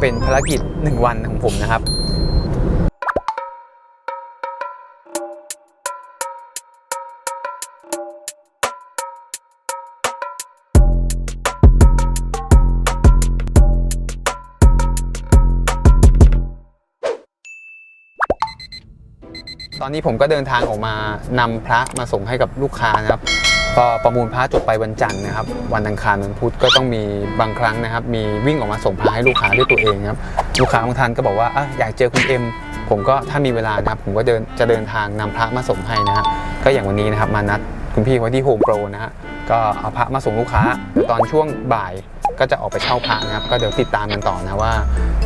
เป็นภารกิจ 1 วันของผมนะครับตอนนี้ผมก็เดินทางออกมานำพระมาส่งให้กับลูกค้านะครับ ก็ประมูลพระจบไปวันจันทร์นะครับ วันอังคารวันพุธก็ต้องมีบางครั้งนะครับ มีวิ่งออกมาส่งพระให้ลูกค้าด้วยตัวเองครับลูกค้าบางท่านก็บอกว่าอะอยากเจอคุณเอ็มผมก็ถ้ามีเวลานะครับผมก็เดินจะเดินทางนำพระมาส่งให้นะฮะก็อย่างวันนี้นะครับมานัดคุณพี่ไว้ที่โฮมโปรนะฮะก็เอาพระมาส่งลูกค้าตอนช่วงบ่ายก็จะออกไปเช่าพระนะครับ ก็เดี๋ยวติดตามกันต่อนะว่า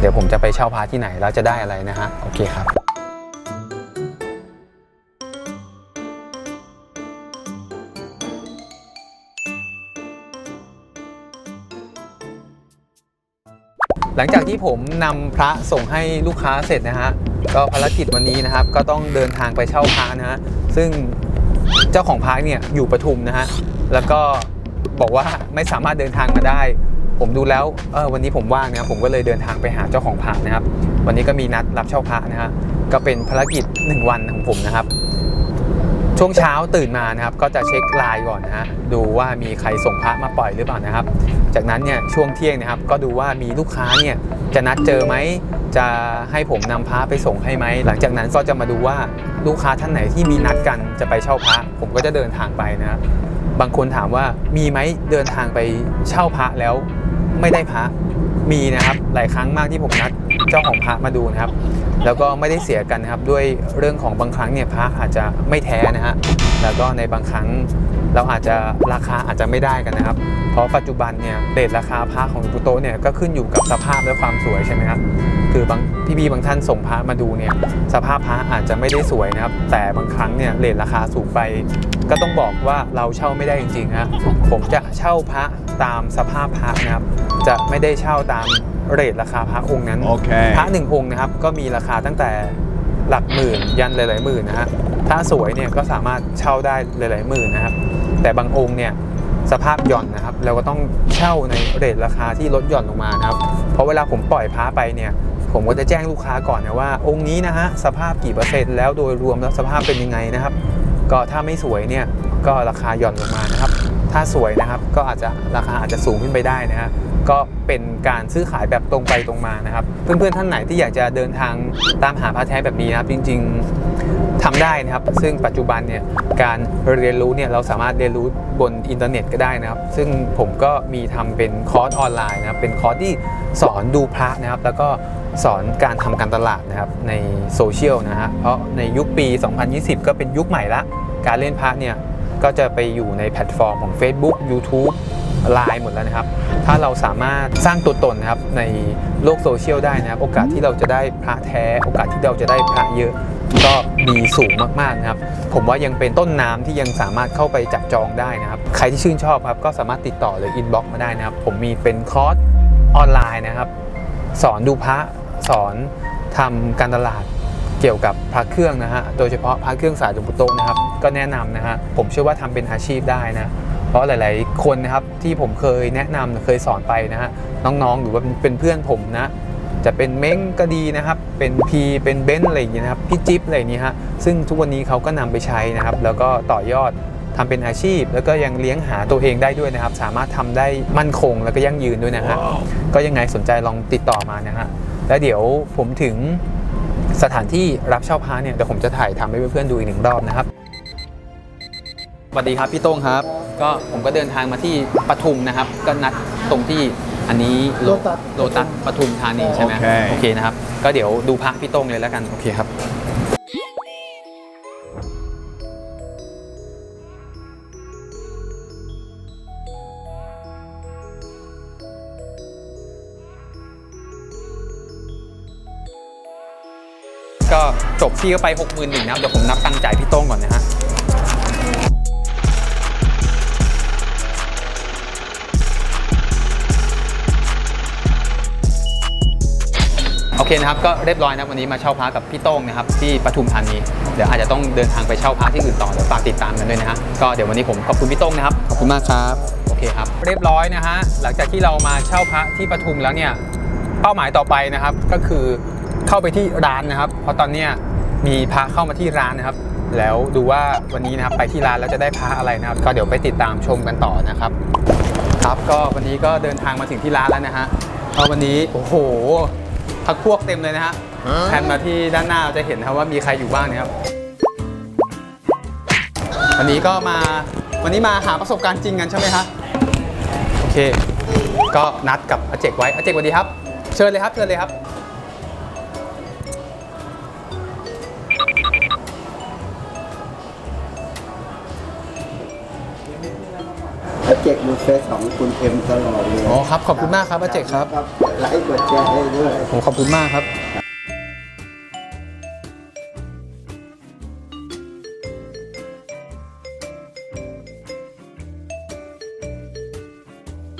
เดี๋ยวผมจะไปเช่าพระที่ไหนแล้วจะได้อะไรนะฮะโอเคครับ หลังจากที่ผมนำพระส่งให้ลูกค้าเสร็จนะฮะก็ภารกิจวันนี้นะครับ ก็ต้องเดินทางไปเช่าพระนะฮะซึ่งเจ้าของพระเนี่ยอยู่ปทุมนะฮะแล้วก็บอกว่าไม่สามารถเดินทางมาได้ ผมดูแล้วเออวันนี้ผมว่างนะครับผมก็เลยเดินทางไปหาเจ้าของพระนะครับ วันนี้ก็มีนัดรับเช่าพระนะฮะก็เป็นภารกิจ 1 วันของผมนะครับ ช่วงเช้าตื่นมานะครับก็จะเช็คไลน์ก่อนนะฮะดูว่ามีใครส่งพระมาปล่อยหรือเปล่านะครับ จากนั้นเนี่ยช่วงเที่ยงนะครับก็ดูว่ามีลูกค้าเนี่ยจะนัดเจอไหมจะให้ผมนำพระไปส่งให้ไหมหลังจากนั้นก็จะมาดูว่าลูกค้าท่านไหนที่มีนัดกันจะไปเช่าพระ ผมก็จะเดินทางไปนะครับบางคนถามว่ามีไหมเดินทางไปเช่าพระแล้วไม่ได้พระมีนะครับหลายครั้งมากที่ผมนัดเจ้าของพระมาดูนะครับ แล้วก็ไม่ได้เสียกันนะครับด้วยเรื่องของบางครั้งเนี่ยพระอาจจะไม่แท้นะฮะแล้วก็ในบางครั้งเราอาจจะราคาอาจจะไม่ได้กันนะครับ เพราะปัจจุบันเนี่ยเรทราคาพระของหลวงปู่โตเนี่ยก็ขึ้นอยู่กับสภาพและความสวยใช่ไหมครับคือบางพี่ๆบางท่านส่งพระมาดูเนี่ยสภาพพระอาจจะไม่ได้สวยนะครับ แต่บางครั้งเนี่ยเรทราคาสูงไป ก็ต้องบอกว่าเราเช่าไม่ได้จริงๆฮะผมจะเช่าพระตามสภาพพระนะครับ จะไม่ได้เช่าตามเรทราคาพระองค์นั้น Okay. พระหนึ่งองค์นะครับ ก็มีราคาตั้งแต่หลักหมื่นยันหลายๆหมื่นนะฮะถ้าสวยเนี่ยก็สามารถเช่าได้หลายๆหมื่นนะครับ แต่บางองค์เนี่ยสภาพหย่อนนะครับ เราก็ต้องเช่าในเรทราคาที่ลดหย่อนลงมานะครับ เพราะเวลาผมปล่อยพระไปเนี่ยผมก็จะแจ้งลูกค้าก่อนนะว่า องค์นี้นะฮะสภาพกี่เปอร์เซ็นต์แล้วโดยรวมแล้วสภาพเป็นยังไงนะครับ ก็ถ้าไม่สวยเนี่ยก็ราคาหย่อนลงมานะครับ ถ้าสวยนะครับก็อาจจะราคาอาจจะสูงขึ้นไปได้นะฮะก็เป็นการซื้อขายแบบตรงไปตรงมานะครับ เพื่อนๆท่านไหนที่อยากจะเดินทางตามหาพระแท้แบบนี้นะครับ จริง ๆทำได้นะครับ ซึ่งปัจจุบันเนี่ยการเรียนรู้เนี่ยเราสามารถเรียนรู้บนอินเทอร์เน็ตก็ได้นะครับ ซึ่งผมก็มีทำเป็นคอร์สออนไลน์นะครับ เป็นคอร์สที่สอนดูพระนะครับ แล้วก็สอนการทำการตลาดนะครับในโซเชียลนะฮะเพราะในยุคปี 2020 ก็เป็นยุคใหม่ละ การเล่นพระเนี่ยก็จะไปอยู่ในแพลตฟอร์มของ Facebook YouTube ไลน์หมดแล้วนะครับ ถ้าเราสามารถสร้างตัวตนนะครับในโลกโซเชียลได้นะครับ โอกาสที่เราจะได้พระแท้ โอกาสที่เราจะได้พระเยอะก็มีสูงมากๆนะครับ ผมว่ายังเป็นต้นน้ำที่ยังสามารถเข้าไปจับจองได้นะครับ ใครที่ชื่นชอบครับก็สามารถติดต่อหรืออินบ็อกซ์มาได้นะครับ ผมมีเป็นคอร์สออนไลน์นะครับ สอนดูพระ สอนทำการตลาด เกี่ยวกับพระเครื่องนะฮะโดยเฉพาะพระเครื่องสายหลวงปู่โตะนะครับก็แนะนำนะฮะผมเชื่อว่าทำเป็นอาชีพได้นะเพราะหลาย ๆ คนนะครับที่ผมเคยแนะนำเคยสอนไปนะฮะน้องๆ หรือว่าเป็นเพื่อนผมนะจะเป็นเม้งก็ดีนะครับ เป็นพีเป็นเบนซ์อะไรอย่างเงี้ยนะครับพี่จิ๊บอะไรอย่างเงี้ยฮะซึ่งทุกวันนี้เขาก็นำไปใช้นะครับ แล้วก็ต่อยอดทำเป็นอาชีพ แล้วก็ยังเลี้ยงหาตัวเองได้ด้วยนะครับ สามารถทำได้มั่นคงแล้วก็ยั่งยืนด้วยนะฮะก็ยังไงสนใจลองติดต่อมานะฮะแล้วเดี๋ยวผมถึง สถานที่รับเช่าพระเนี่ยเดี๋ยวผมจะถ่ายทำให้เพื่อนๆดูอีกหนึ่งรอบนะครับสวัสดีครับพี่โต้งครับ ก็ผมก็เดินทางมาที่ปทุมนะครับ ก็นัดตรงที่อันนี้โล Lotus โลตัสปทุมธานีใช่ไหมโอเคโอเคนะครับ ก็เดี๋ยวดูพระพี่โต้งเลยแล้วกันโอเคครับ จบพี่ก็ไป6 1 0 0 0นะครับเดี๋ยวผมนับตังค์จ่ายพี่โต้งก่อนนะฮะโอเคนะครับก็เรียบร้อยนะครับวันนี้มาเช่าพระกับพี่โต้งนะครับที่ปทุมธานีเดี๋ยวอาจจะต้องเดินทางไปเช่าพระที่อื่นต่อเดี๋ยวฝากติดตามกันด้วยนะฮะก็เดี๋ยววันนี้ผมขอบคุณพี่โต้งนะครับขอบคุณมากครับโอเคครับเรียบร้อยนะฮะหลังจากที่เรามาเช่าพระที่ปทุมแล้วเนี่ยเป้าหมายต่อไปนะครับก็คือเข้าไปที่ร้านนะครับ เพราะตอนเนี้ย มีพระเข้ามาที่ร้านนะครับ แล้วดูว่าวันนี้นะครับไปที่ร้านแล้วจะได้พระอะไรนะครับ ก็เดี๋ยวไปติดตามชมกันต่อนะครับ ครับก็วันนี้ก็เดินทางมาถึงที่ร้านแล้วนะฮะก็วันนี้โอ้โหพักพวกเต็มเลยนะฮะแพนมาที่ด้านหน้าเราจะเห็นนะครับว่ามีใครอยู่บ้างนะครับ วันนี้ก็มาวันนี้มาหาประสบการณ์จริงกันใช่ไหมฮะโอเค ก็นัดกับอาเจกไว้อาเจกสวัสดีครับ เชิญเลยครับเชิญเลยครับ เจกดูเฟซของคุณเอ็มตลอดเลยอ๋อครับขอบคุณมากครับอาเจกครับ ไลค์กดแชร์ให้ด้วย ผมขอบคุณมากครับ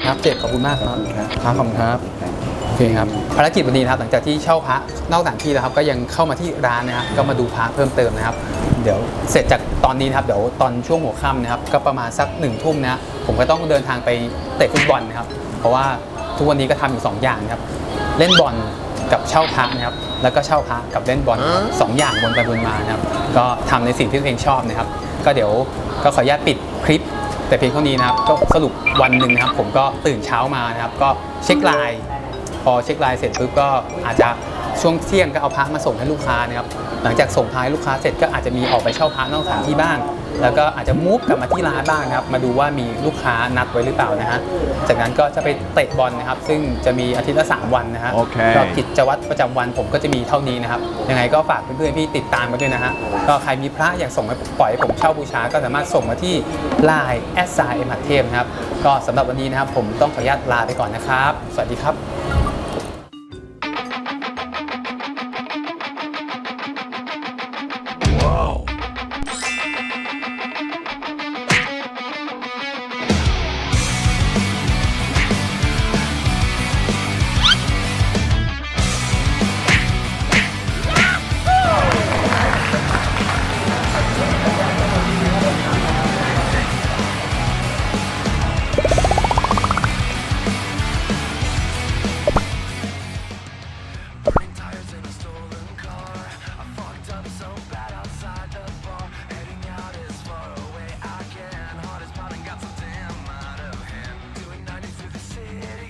ครับเจ็บขอบคุณมากครับครับขอบคุณครับโอเคครับภารกิจวันนี้นะครับหลังจากที่เช่าพระนอกสถานที่แล้วครับก็ยังเข้ามาที่ร้านนะครับก็มาดูพระเพิ่มเติมนะครับ เดี๋ยวเสร็จจากตอนนี้นะครับเดี๋ยวตอนช่วงหัวค่ำนะครับก็ประมาณสักหนึ่งทุ่มนะผมก็ต้องเดินทางไปเตะฟุตบอลนะครับ เพราะว่าทุกวันนี้ก็ทำอยู่สองอย่างนะครับเล่นบอลกับเช่าพระนะครับ แล้วก็เช่าพระกับเล่นบอลสองอย่างวนไปวนมานะครับ ก็ทำในสิ่งที่ตัวเองชอบนะครับ ก็เดี๋ยวก็ขออนุญาตปิดคลิป แต่เพียงเท่านี้นะครับ ก็สรุปวันหนึ่งนะครับ ผมก็ตื่นเช้ามานะครับ ก็เช็คไลน์ พอเช็คไลน์เสร็จปุ๊บก็อาจจะช่วงเที่ยงก็เอาพระมาส่งให้ลูกค้านะครับหลังจากส่งพระให้ลูกค้าเสร็จก็อาจจะมีออกไปเช่าพระนอกสถานที่บ้าง แล้วก็อาจจะมูฟกลับมาที่ร้านบ้างนะครับมาดูว่ามีลูกค้านัดไว้หรือเปล่านะฮะจากนั้นก็จะไปเตะบอลนะครับ ซึ่งจะมีอาทิตย์ละ3วันนะฮะโอเค ก็กิจวัตรประจำวันผมก็จะมีเท่านี้นะครับยังไงก็ฝากเพื่อนๆพี่ติดตามกันด้วยนะฮะก็ใครมีพระอยากส่งมาปล่อยให้ผมเช่าบูชา ก็สามารถส่งมาที่ Line แอสไซเอ็มหัดเทมนะครับก็สำหรับวันนี้นะครับผมต้องขออนุญาตลาไปก่อนนะครับ สวัสดีครับ